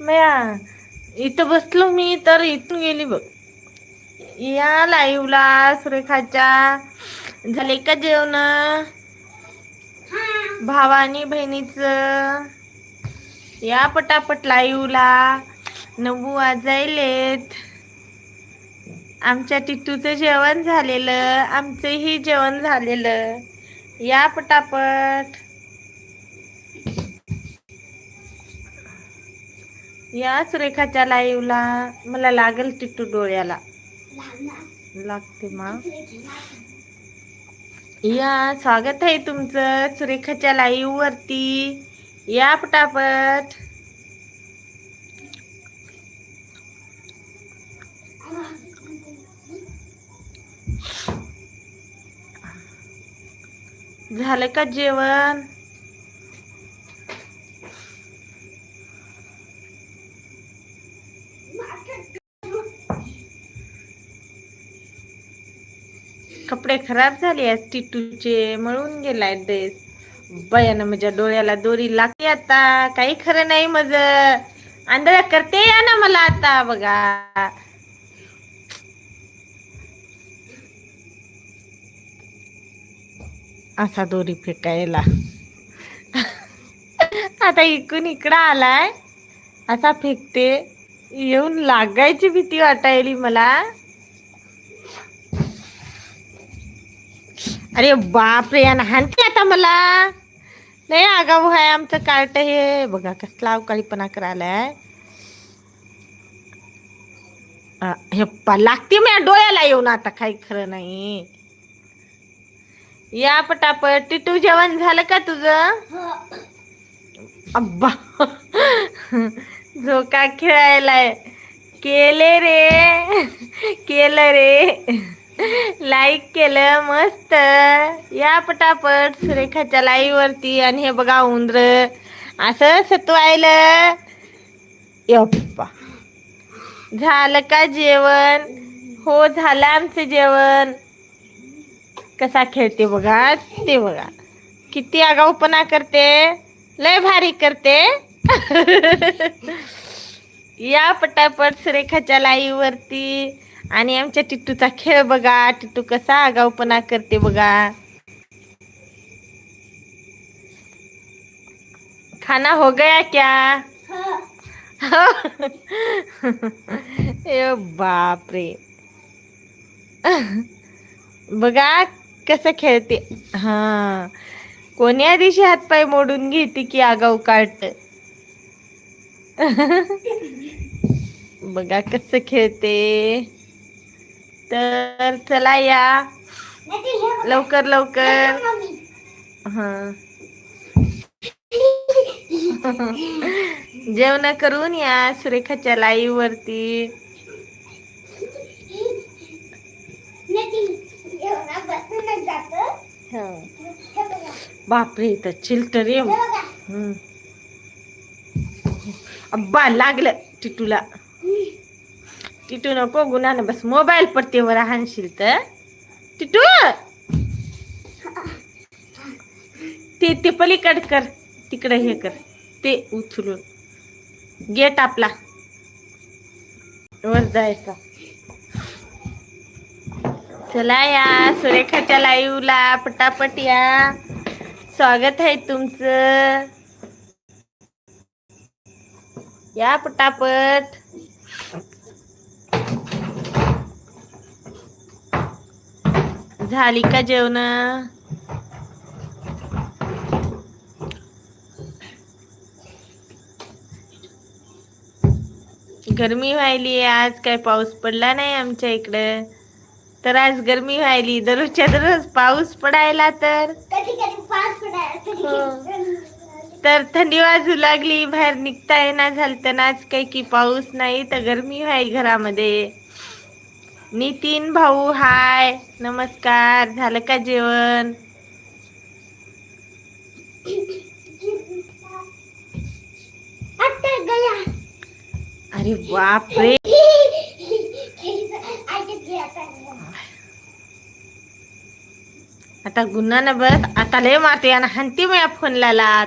मया इथं बसलो मी तर इथून गेली बघ. या लाईव्हला सुरेखाच्या. झाले का जेवण? भावानी बहिणीचं. या पटापट लाईव्हला नऊ वाजायलेत आमच्या टिटूचं जेवण झालेलं. आमचंही जेवण झालेलं. या पटापट. या सुरेखाच्या लाईव्हला मला लागेल टिट्टू डोळ्याला. लागते मा. या स्वागत आहे तुमचं सुरेखाच्या लाईव्ह वरती या पटापट. झालं का जेवण? कपडे खराब झाले आज टिटूचे मळून गेलाय ड्रेस बयानं माझ्या डोळ्याला दोरी लागते आता. काही खरं नाही मज. आंधळ्या करते या ना मला आता बघा. असा दोरी फेकायला. आता इकून इकडं आलाय. असा फेकते. येऊन लागायची भीती वाटायली मला. अरे बापरे यानं हाणते आता मला. नाही आगाऊ आहे आमचं कार्ट हे. बघा कसला अवकाळीपणा करायलाय. हे पा लागते मी डोळ्याला येऊन आता काही खरं नाही. या पटापट. टिटू जेवण झालं का तुझं? अब्बा. झोका खेळायलाय. केले रे. केलं रे. लाईक केलं मस्त. या पटापट सुरेखाच्या लाईव्ह वरती आणि हे बघा उंदर. असं सतवायलं. यप्पा. झालं का जेवण? हो झालं आमचं जेवण. कसा खेळते बघा ते बघा. किती आगाऊपणा करते. लय भारी करते. या पटापट सुरेखाच्या लाईव्ह वरती. आणि आमच्या टिट्टूचा खेळ बघा. टिट्टू कसा आगाऊपणा करते बघा. खाना हो गया क्या? हो. ए बाप रे बघा कसं खेळते. हा. कोण्या दिवशी हातपाय मोडून घेते की आगाऊ काढत? बघा कसं खेळते. तर चला या. लवकर लवकर. हा. जेवण करून या सुरेखाच्या लाईव्ह वरती. बापरे इथं चिलटर येऊ अब्बा लागलं टिटूला. टिटू नको गुन्हा बस मोबाईल पडते वर हाणशील तर. टिटू! ते ते पलीकड कर. तिकडे हे कर. ते उचलून. गेट आपला. वर जायचा. चला या सुरेखाच्या लाईव्हला पटापट या. स्वागत आहे तुमचं. या पटापट. झाली का जेवण? गरमी व्हायली आज काय पाऊस पडला नाही आमच्या इकडं. तर आज गरमी व्हायली. दररोजच्या दररोज पाऊस पडायला तर. तर. थंडी वाजू लागली. बाहेर निघता येणार झालं तर आज काही की पाऊस नाही. तर गरमी व्हाय घरामध्ये. नितीन भाऊ हाय. नमस्कार. झालं का जेवण? अरे बाप रे आता गुन्हा ना बस. आता लय मारते. आणि हंती मी फ़ोन लात.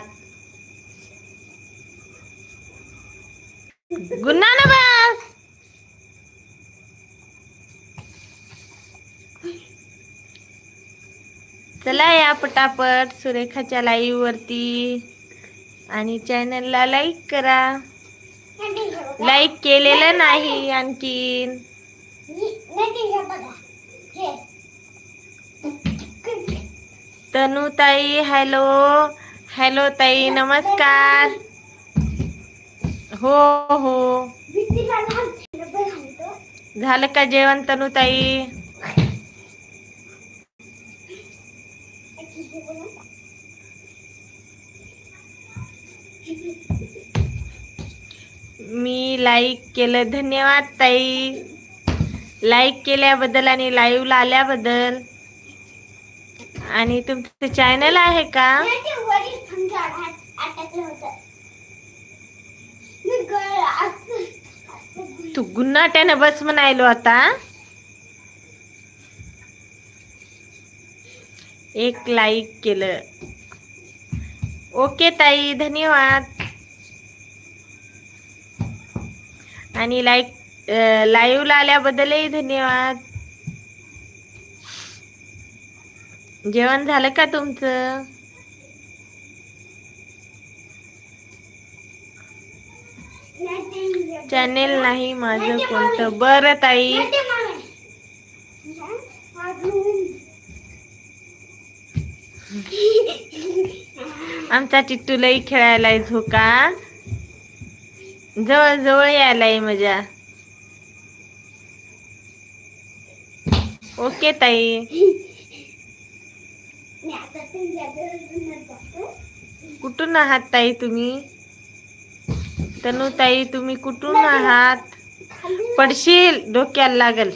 चला या पटापट सुरेखाच्या लाईव्ह वरती. आणि चॅनलला लाईक करा. लाईक केलेलं नाही आणखीन. तनु ताई हॅलो हॅलो ताई नमस्कार. हो हो. झालं का जेवण तनुताई? मी लाईक केलं. धन्यवाद ताई. लाईक केल्याबद्दल आणि लाईव्हला आल्याबद्दल. आणि तुमचं चॅनल आहे का? तू गुन्हाट्यानं बस म्हणायलो आता. एक लाईक केलं. ओके ताई धन्यवाद. आणि लाईक लाईव्हला आल्याबद्दलही धन्यवाद. जेवण झालं का तुमचं? चॅनेल नाही माझं कोणतं. बरं ताई. आमचा टिट्टू लई खेळायला झोका. जवळ जवळ यायलाय मजा. ओके ताई. कुठून आहात ताई तुम्ही? तनू ताई तुम्ही कुठून आहात? पडशील डोक्याला लागल.